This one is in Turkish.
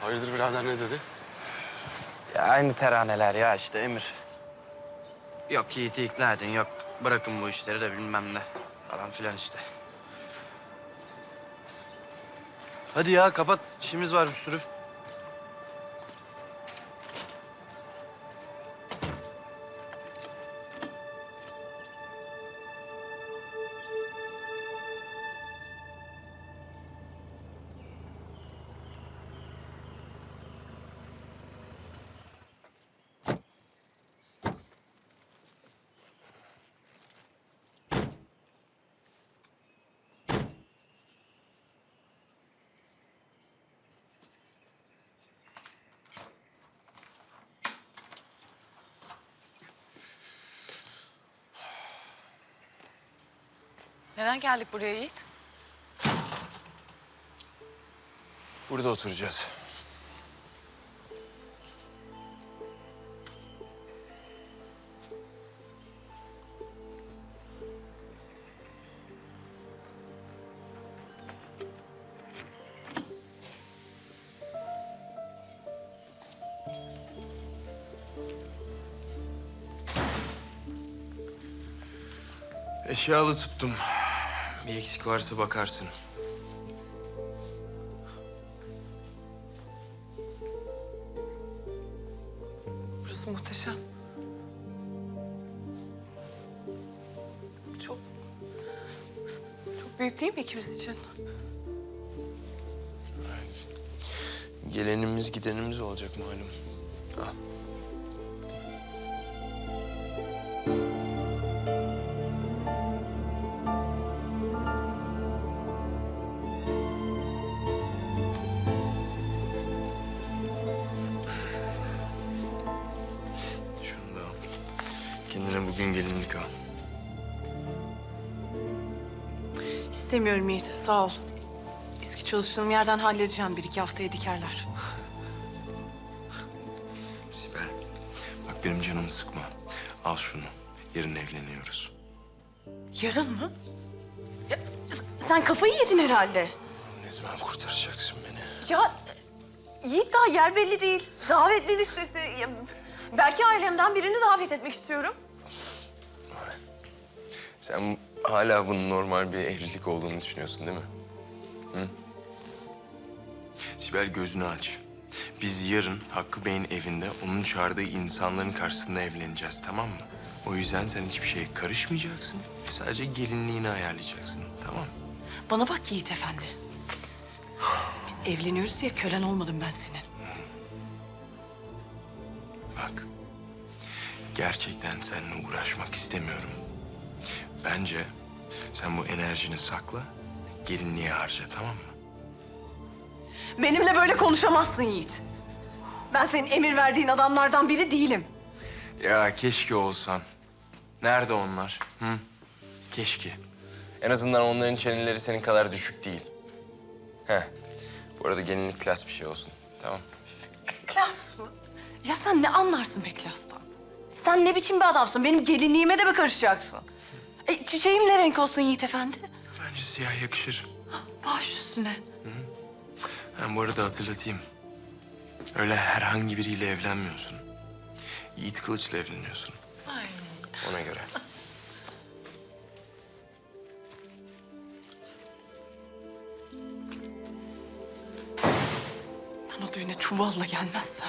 Hayırdır birader ne dedi? Ya aynı teraneler ya işte Emir. Yok Yiğit'i ikna edin, yok bırakın bu işleri de bilmem ne falan filan işte. Hadi ya kapat, işimiz var bir sürü. Neden geldik buraya Yiğit? Burada oturacağız. Eşyalı tuttum. Bir eksik varsa bakarsın. Burası muhteşem. Çok... Çok büyük değil mi ikimiz için? Gelenimiz gidenimiz olacak malum. Al. Kendine bugün gelinlik al. İstemiyorum Yiğit, sağ ol. Eski çalıştığım yerden halledeceğim bir iki haftaya dikerler. Sibel, bak benim canımı sıkma. Al şunu. Yarın evleniyoruz. Yarın mı? Ya, sen kafayı yedin herhalde. Ne zaman kurtaracaksın beni? Ya Yiğit daha yer belli değil. Davetli listesi. Ya, belki ailemden birini davet etmek istiyorum. Sen hala bunun normal bir evlilik olduğunu düşünüyorsun değil mi? Hı? Sibel gözünü aç. Biz yarın Hakkı Bey'in evinde onun çağırdığı insanların karşısında evleneceğiz tamam mı? O yüzden sen hiçbir şeye karışmayacaksın. Sadece gelinliğini ayarlayacaksın tamam mı? Bana bak Yiğit Efendi. Biz evleniyoruz diye kölen olmadım ben senin. Bak. Gerçekten seninle uğraşmak istemiyorum. Bence sen bu enerjini sakla, gelinliğe harca tamam mı? Benimle böyle konuşamazsın Yiğit. Ben senin emir verdiğin adamlardan biri değilim. Ya keşke olsan. Nerede onlar? Hı? Keşke. En azından onların çeneleri senin kadar düşük değil. Heh. Bu arada gelinlik klas bir şey olsun. Tamam. Klas mı? Ya sen ne anlarsın be klastan? Sen ne biçim bir adamsın? Benim gelinliğime de mi karışacaksın? E, çiçeğim ne renk olsun Yiğit Efendi? Bence siyah yakışır. Baş üstüne. Ben bu arada hatırlatayım. Öyle herhangi biriyle evlenmiyorsun. Yiğit Kılıç'la evleniyorsun. Ay. Ona göre. Ben o düğüne çuvalla gelmezsem.